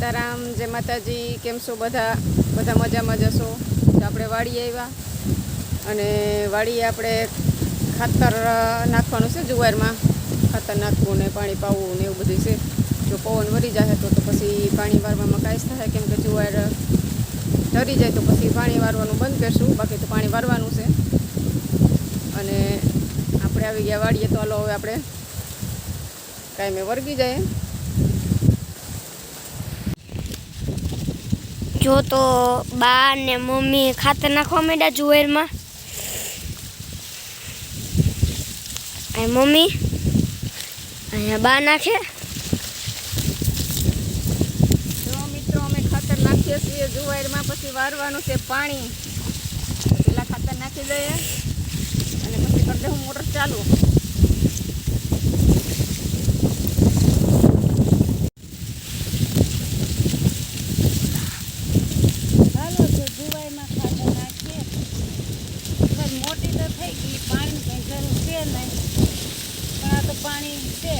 સીતારામ, જય માતાજી, કેમ છો બધા? બધા મજામાં જશો તો આપણે વાડીએ આવ્યા. અને વાડીએ આપણે ખાતર નાખવાનું છે જુવારમાં. ખાતર નાખવું ને પાણી પાવું ને એવું બધું છે. જો પવન વરી જાય તો તો પછી પાણી વારવામાં કાંઈ થાય. કેમ કે જુવાર ઢરી જાય તો પછી પાણી વારવાનું બંધ કરશું. બાકી તો પાણી વારવાનું છે. અને આપણે આવી ગયા વાડીએ તો હાલો હવે આપણે કાંઈ મેં વર્ગી જાય. જો તો બા ને મમ્મી ખાતર નાખવા માંડ્યા જુવેરમાં મમ્મી, અહીંયા બા નાખે. મિત્રો, અમે ખાતર નાખીએ છીએ જુવારમાં, પછી વારવાનું છે પાણી. પેલા ખાતર નાખી દઈએ અને પછી કરી દઉં મોટર ચાલુ હાલો તો જુવાઈમાં ખાતર નાખીએ પણ મોટી તો થઈ ગઈ પાણી કંઈ જરૂર છે નહીં પણ આ તો પાણી છે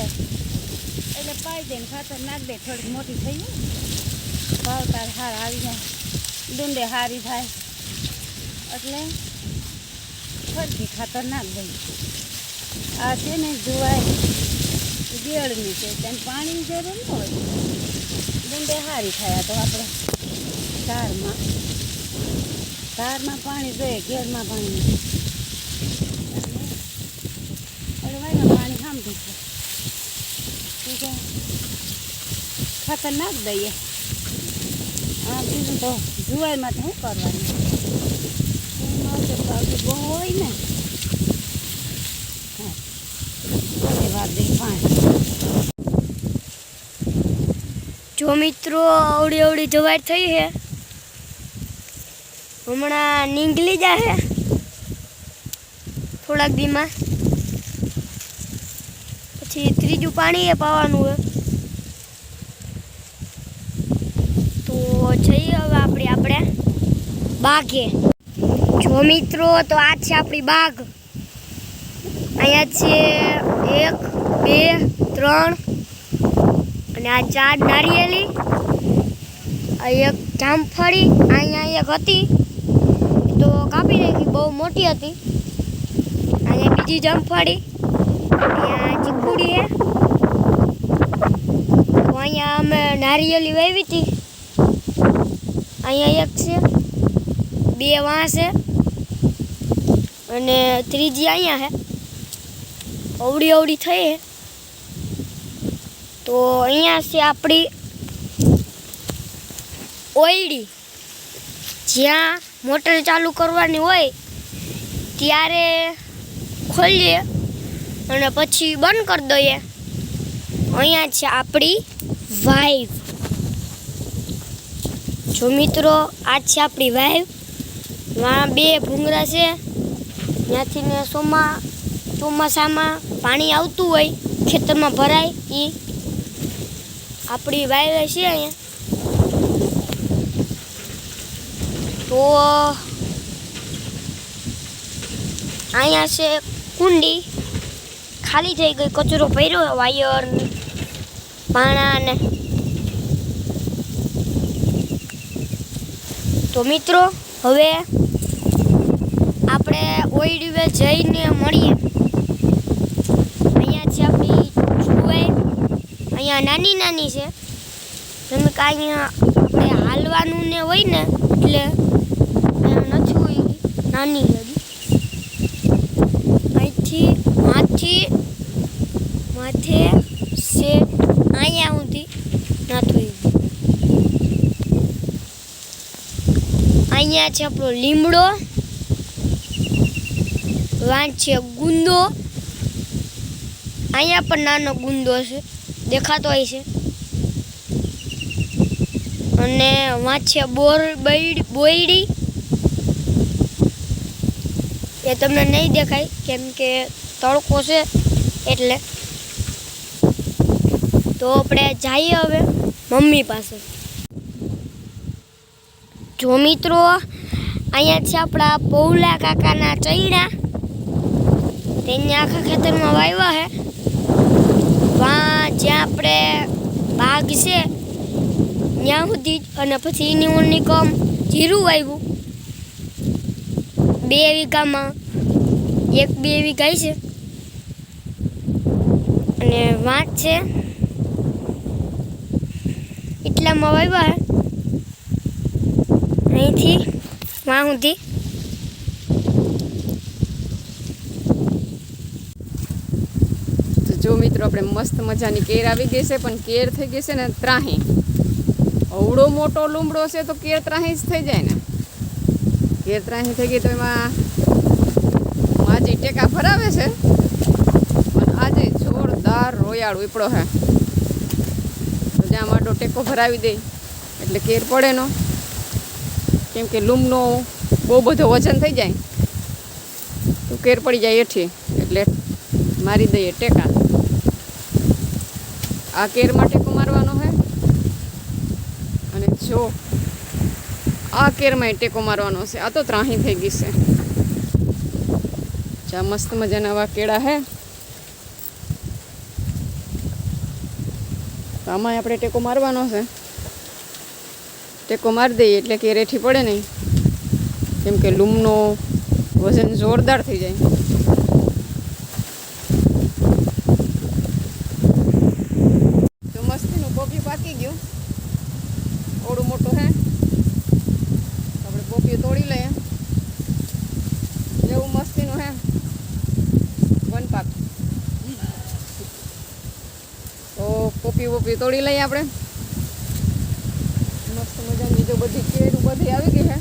એટલે પાઈ દે ને ખાતર નાખ દે, થોડીક મોટી થઈ ભાવતાર ભાવ તાર હાર આવી જાય. ડુંડે હારી થાય એટલે ફરતી ખાતર નાખ દઈ આ છે ને જુવાય ગેળની છે તેને પાણીની જરૂર ન હોય. ડુંડે હારી થાય તો આપણે ધારમાં. ધારમાં પાણી જોઈએ, ઘેરમાં પાણી. એટલે પાણી સાંભળ્યું છે છે ખાતર નાખ દઈએ. આ તો જુવારમાં તો શું કરવાનું? બહુ હોય ને. હા. જો મિત્રો અવડી અવડી જવાય થઈ છે હમણાં નીંગલી જાય થોડાક દીમાં. પછી ત્રીજું પાણી એ પાવાનું હોય તો જઈએ હવે આપણે આપણે બાઘે જો મિત્રો, તો આ છે આપણી બાગ. અહીંયા છે એક, બે, ત્રણ અને આ ચાર નારિયેલી. એક જામફળી, અહીંયા એક હતી. તો કાપી નાખી, બહુ મોટી હતી. અહીંયા બીજી જામફળી. અહીંયા ચીકુડી હે તો અહીંયા અમે નારિયેલી વાવી હતી અહીંયા એક છે, બે વાં છે, અને ત્રીજી અહીંયા છે અવડી અવડી થઈ છે તો અહીંયા છે આપણી ઓયડી. જ્યાં મોટર ચાલુ કરવાની હોય, ત્યારે ખોલીએ. અને પછી બંધ કરી દઈએ. અહીંયા છે આપણી વાઈવ. જો મિત્રો, આ છે આપણી વાઈવ. વા બે ભૂંગરા છે. ત્યાંથી ને સોમા, ચોમાસામાં પાણી આવતું હોય, ખેતરમાં ભરાય એ આપણી વાઈવે છે અહીંયા. તો, અહીંયા છે કુંડી. ખાલી થઈ ગઈ, કચરો ભર્યો, વાયર પાણા ને. તો મિત્રો, હવે આપણે ઓઈડવે જઈને મળીએ. અહીંયા છે આપણી જુવાઈ અહીંયા નાની નાની છે. કે અહીંયા આપણે હાલવાનું ને હોય ને, એટલે અહીંયા નથી હોય, નાની હજી અહીંથી માથી માથે છે અહીંયા સુધી નાથી અહીંયા છે આપણો લીમડો, વાંચ છે ગુંદો. અહીંયા પણ નાનો ગુંદો છે દેખાતો હોય છે. અને વાં છે બોર બૈડ, બોયડી. એ તમને નહીં દેખાય, કેમ કે તડકો છે એટલે. તો આપણે જઈએ હવે મમ્મી પાસે. જો મિત્રો, અહીંયા છે આપણા પૌલા કાકાના ચૈડા તેને આખા ખેતરમાં વાવ્યા છે વા જ્યાં આપણે બાગ છે, ત્યાં સુધી અને પછી એની ઓની કમ જીરું વાવ્યું બે વીઘામાં, એક બે વીઘા છે. અને વાંચ છે. એટલામાં વાવ્યા અહીંથી વાં સુધી. જો મિત્રો, આપણે મસ્ત મજાની કેર આવી ગઈ છે, પણ કેર થઈ ગઈ છે ને ત્રાહી. અવડો મોટો લીમડો છે તો કેર ત્રાહી જ થઈ જાય ને. કેર ત્રાહી થઈ ગઈ તો એમાં માજી ટેકા ભરાવે છે. પણ આજે જોરદાર રોયાળ ઉપડો હે. તો જ્યાં માટો ટેકો ભરાવી દે, એટલે કેર પડે નો. કેમ કે લૂમનો બહુ બધો વજન થઈ જાય. તો કેર પડી જાય એઠી. એટલે મારી દઈએ ટેકા. આ કેરમાં ટેકો મારવાનો છે અને જો, આ કેરમાં ટેકો મારવાનો છે. આ તો ત્રાહી થઈ ગઈ છે. ચા મસ્ત મજાના આવા કેળા હે. આમાં આપણે ટેકો મારવાનો છે. ટેકો મારી દઈએ એટલે કે રેઠી પડે નહીં. કેમ કે લૂમનો વજન જોરદાર થઈ જાય. તો મસ્તીનું પોપિયું પાકી ગયું. ઓડું મોટું હે. તો આપણે પોપિયું તોડી લઈએ. એવું મસ્તીનું હે. વન પાક. તો પોપિયું પોપિયું તોડી લઈએ આપણે. મસ્ત મજાની જો બધી કેરું બધી આવી ગઈ હે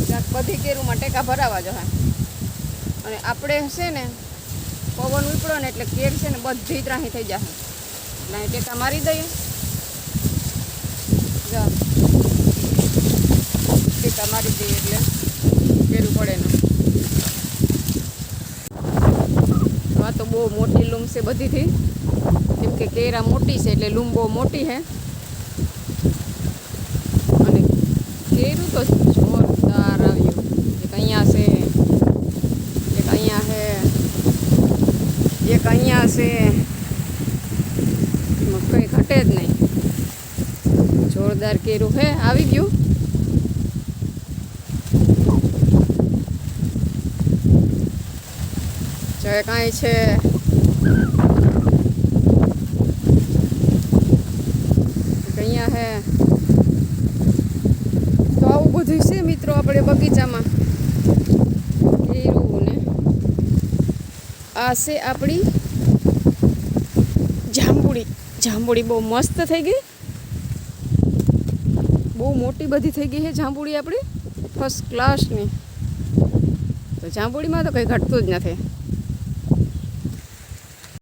ક્યાંક બધી કેરુંમાં ટેકા ભરાવા જો હે. અને આપણે છે ને, પવન ઉપડો ને એટલે કેર છે ને બધી ત્રાહી થઈ જશે એટલે ટેકા મારી દઈએ. ટેકા મારી દઈએ એટલે કેરું પડે ને આ તો બહુ મોટી લૂમ છે બધીથી કેમ કે કેરા મોટી છે એટલે લૂમ બહુ મોટી છે અને કેરું તો જોરદાર આવ્યું. એક અહીંયા છે, એક અહીંયા છે એક અહીંયા છે. કંઈ ઘટે જ નહીં. જોરદાર કેરું હે, આવી ગયું. જો અહીં છે એક અહીંયા હે તો આવું બધું છે મિત્રો આપણે બગીચામાં કેરું ને આ છે આપણી જાંબુડી. જાંબુડી બહુ મસ્ત થઈ ગઈ. બહુ મોટી બધી થઈ ગઈ છે જાંબુડી આપણી. ફર્સ્ટ ક્લાસની તો જાંબુડીમાં તો કંઈ ઘટતું જ નથી.